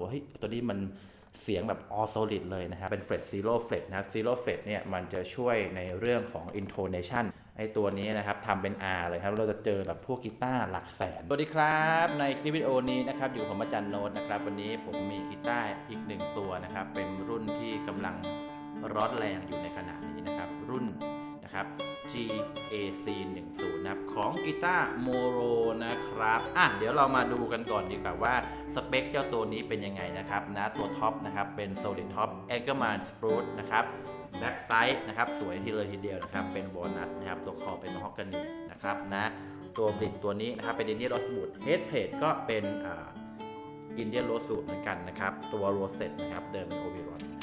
ว่าเฮ้ยตัวนี้มันเสียงแบบ all solid เลยนะครับ เป็น fret zero fret นะครับ zero fret เนี่ยมันจะช่วยในเรื่องของ intonation ไอตัวนี้นะครับทำเป็น R เลยครับ เราจะเจอแบบพวกกีตาร์หลักแสน สวัสดีครับ ในคลิปวิดีโอนี้นะครับ อยู่ผมอาจารย์โน้ตนะครับ วันนี้ผมมีกีตาร์อีกหนึ่งตัวนะครับ เป็นรุ่นที่กำลังร้อนแรงอยู่ในขณะนี้นะครับ รุ่นนะครับ GAC 1 0นะครับของกีตาร์โมโรนะครับอะเดี๋ยวเรามาดูกันก่อนดีกว่าว่าสเปคเจ้าตัวนี้เป็นยังไงนะครับนะตัวท็อปนะครับเป็น Solid Top Anchorman Spruce นะครับแบ็กไซด์นะครับสวยทีเลยทีเดียวนะครับเป็นโบนัสนะครับตัวคอเป็นฮอกกานีนะครับนะตัวบริดตัวนี้นะครับเป็นอินเดียโรสบูดเฮดเพลทก็เป็นอ่าอินเดียโรสบูดเหมือนกันนะครับตัวโรเซตนะครับเดิมเป็นโอเบรอนนะ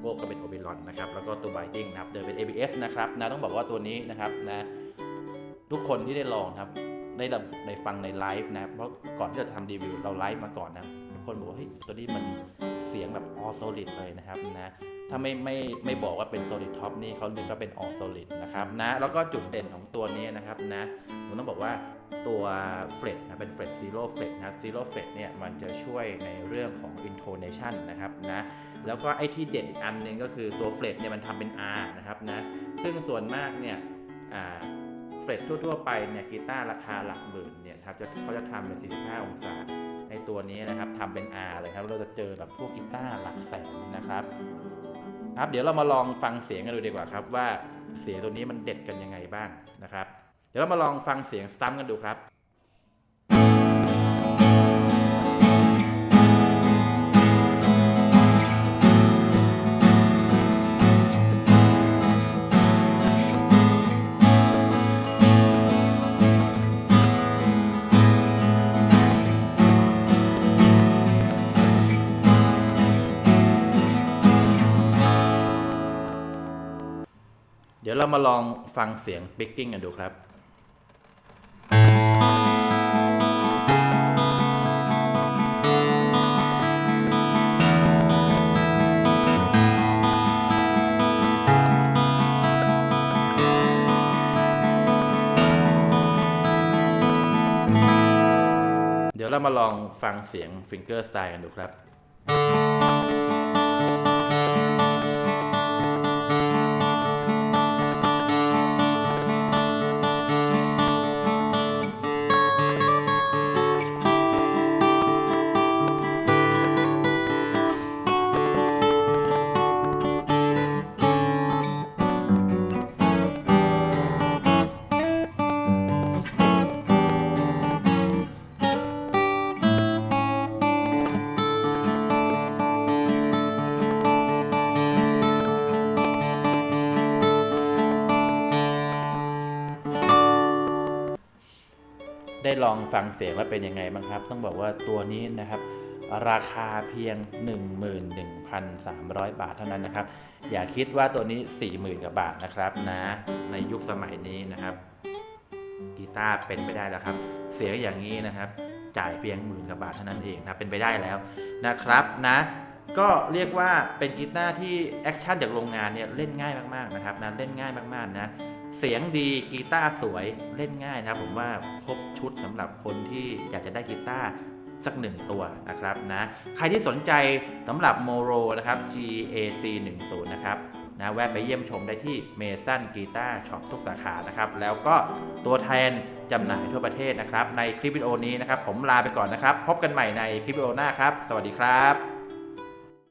โก้ก็เป็นโอเบรอนนะครับแล้วก็ตัวไบดิ้งนะครับเดินเป็น ABS นะครับนะต้องบอกว่าตัวนี้นะครับนะทุกคนที่ได้ลองครับได้รับในฟังในไลฟ์นะเพราะก่อนที่จะทำรีวิวเราไลฟ์มาก่อนนะทุกคนบอกว่าเฮ้ยตัวนี้มันเสียงแบบออโซลิดเลยนะครับนะ ถ้าไม่ไม่ไม่บอกว่าเป็น solid top นี่เขาดึงก็เป็น all solid นะครับนะแล้วก็จุดเด่นของตัวนี้นะครับนะผมต้องบอกว่าตัว fret นะเป็น fret zero fret นะ zero fret เนี่ยมันจะช่วยในเรื่องของ intonation นะครับนะแล้วก็ไอ้ที่เด่นอีกอันหนึงก็คือตัว fret เนี่ยมันทำเป็น R นะครับนะซึ่งส่วนมากเนี่ยเฟรดทั่วๆไปเนี่ยกีตาร์ราคาหลักหมื่นเนี่ยครับจะเขาจะทำเป็น 45 องศาในตัวนี้นะครับทำเป็น R เลยครับเราจะเจอแบบพวกกีตาร์หลักแสนนะครับ ครับเดี๋ยวเรามาลองฟังเสียงกันดูดีกว่าครับ ว่าเสียงตัวนี้มันเด็ดกันยังไงบ้างนะครับ เดี๋ยวเรามาลองฟังเสียงสตัมกันดูครับ ดี๋ยวเรามาลองฟังเสียง picking กันดูครับเดี๋ยวเรามาลองฟังเสียง finger style กันดูครับ ได้ลองฟังเสียงแล้วเป็นยังไงบ้างครับ ต้องบอกว่าตัวนี้นะครับราคาเพียง 11,300 บาทเท่านั้นนะครับ อย่าคิดว่าตัวนี้ 40,000กว่าบาทนะครับนะในยุคสมัยนี้นะครับกีตาร์เป็นไปได้แล้วครับ เสียงอย่างนี้นะครับ จ่ายเพียงหมื่นกว่าบาทเท่านั้นเองนะเป็นไปได้แล้วนะครับนะก็เรียกว่าเป็นกีตาร์ที่แอคชั่นจากโรงงานเนี่ยเล่นง่ายมากๆนะครับนะเล่นง่ายมากๆนะ เสียงดีกีตาร์สวยเล่นง่ายนะผมว่าครบชุดสำหรับคนที่อยากจะได้กีตาร์สักหนึ่งตัวนะครับนะใครที่สนใจสำหรับโมโรนะครับ GAC 1 0นะครับนะแวะไปเยี่ยมชมได้ที่เมสันกีตาร์ช็อปทุกสาขานะครับ แล้วก็ตัวแทนจำหน่ายทั่วประเทศนะครับ ในคลิปวิดีโอนี้นะครับ ผมลาไปก่อนนะครับ พบกันใหม่ในคลิปวิดีโอหน้าครับ สวัสดีครับ